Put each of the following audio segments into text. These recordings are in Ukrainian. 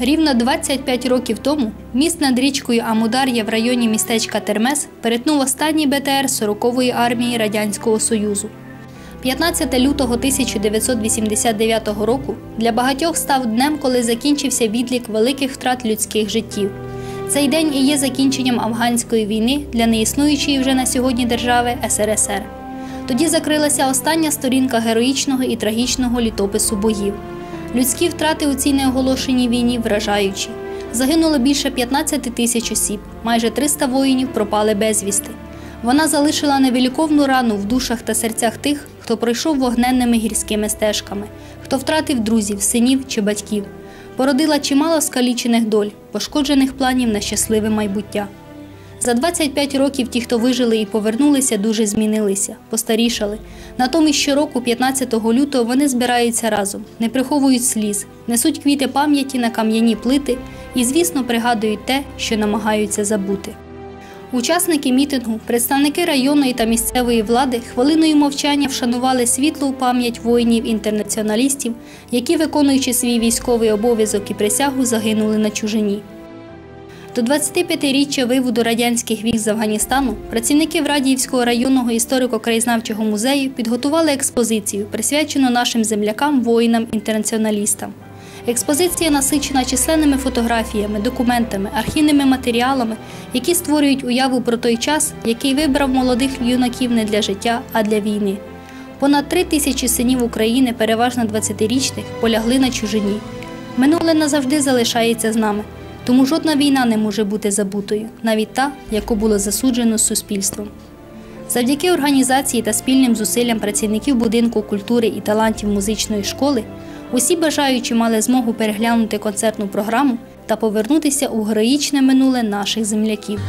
Рівно 25 років тому міст над річкою Амудар'я в районі містечка Термес перетнув останній БТР 40-ї армії Радянського Союзу. 15 лютого 1989 року для багатьох став днем, коли закінчився відлік великих втрат людських життів. Цей день і є закінченням афганської війни для неіснуючої вже на сьогодні держави СРСР. Тоді закрилася остання сторінка героїчного і трагічного літопису боїв. Людські втрати у цій неоголошеній війні вражаючі. Загинуло більше 15 тисяч осіб, майже 300 воїнів пропали безвісти. Вона залишила невиліковну рану в душах та серцях тих, хто пройшов вогненними гірськими стежками, хто втратив друзів, синів чи батьків. Породила чимало скалічених доль, пошкоджених планів на щасливе майбуття. За 25 років ті, хто вижили і повернулися, дуже змінилися, постарішали. Натомість щороку, 15 лютого, вони збираються разом, не приховують сліз, несуть квіти пам'яті на кам'яні плити і, звісно, пригадують те, що намагаються забути. Учасники мітингу, представники районної та місцевої влади хвилиною мовчання вшанували світлу пам'ять воїнів-інтернаціоналістів, які, виконуючи свій військовий обов'язок і присягу, загинули на чужині. До 25-річчя виводу радянських військ з Афганістану працівники Врадіївського районного історико-краєзнавчого музею підготували експозицію, присвячену нашим землякам, воїнам-інтернаціоналістам. Експозиція насичена численними фотографіями, документами, архівними матеріалами, які створюють уяву про той час, який вибрав молодих юнаків не для життя, а для війни. Понад три тисячі синів України, переважно 20-річних, полягли на чужині. Минуле назавжди залишається з нами, тому жодна війна не може бути забутою, навіть та, яку було засуджено суспільством. Завдяки організації та спільним зусиллям працівників будинку культури і талантів музичної школи усі бажаючі мали змогу переглянути концертну програму та повернутися у героїчне минуле наших земляків.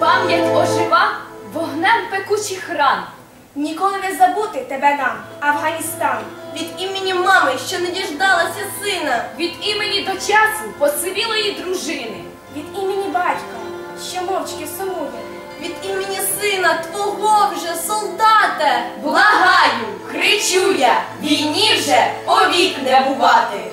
Пам'ять ожива вогнем пекучих ран. Ніколи не забути тебе нам, Афганістан. Від імені мами, що не діждалася сина. Від імені до часу посивілої дружини. Від імені батька, що мовчки сумує. Від імені сина твого вже солдате. Благаю, Кричу я, війні вже повік не бувати.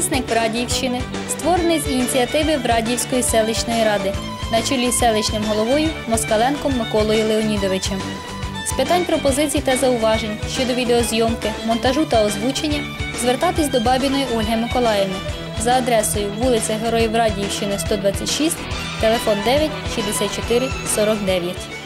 Телевісник Врадіївщини створений з ініціативи Врадіївської селищної ради на чолі з селищним головою Москаленком Миколою Леонідовичем. З питань пропозицій та зауважень щодо відеозйомки, монтажу та озвучення звертатись до Бабіної Ольги Миколаївни за адресою вулиця Героїв Радіївщини 126, телефон 9 64 49.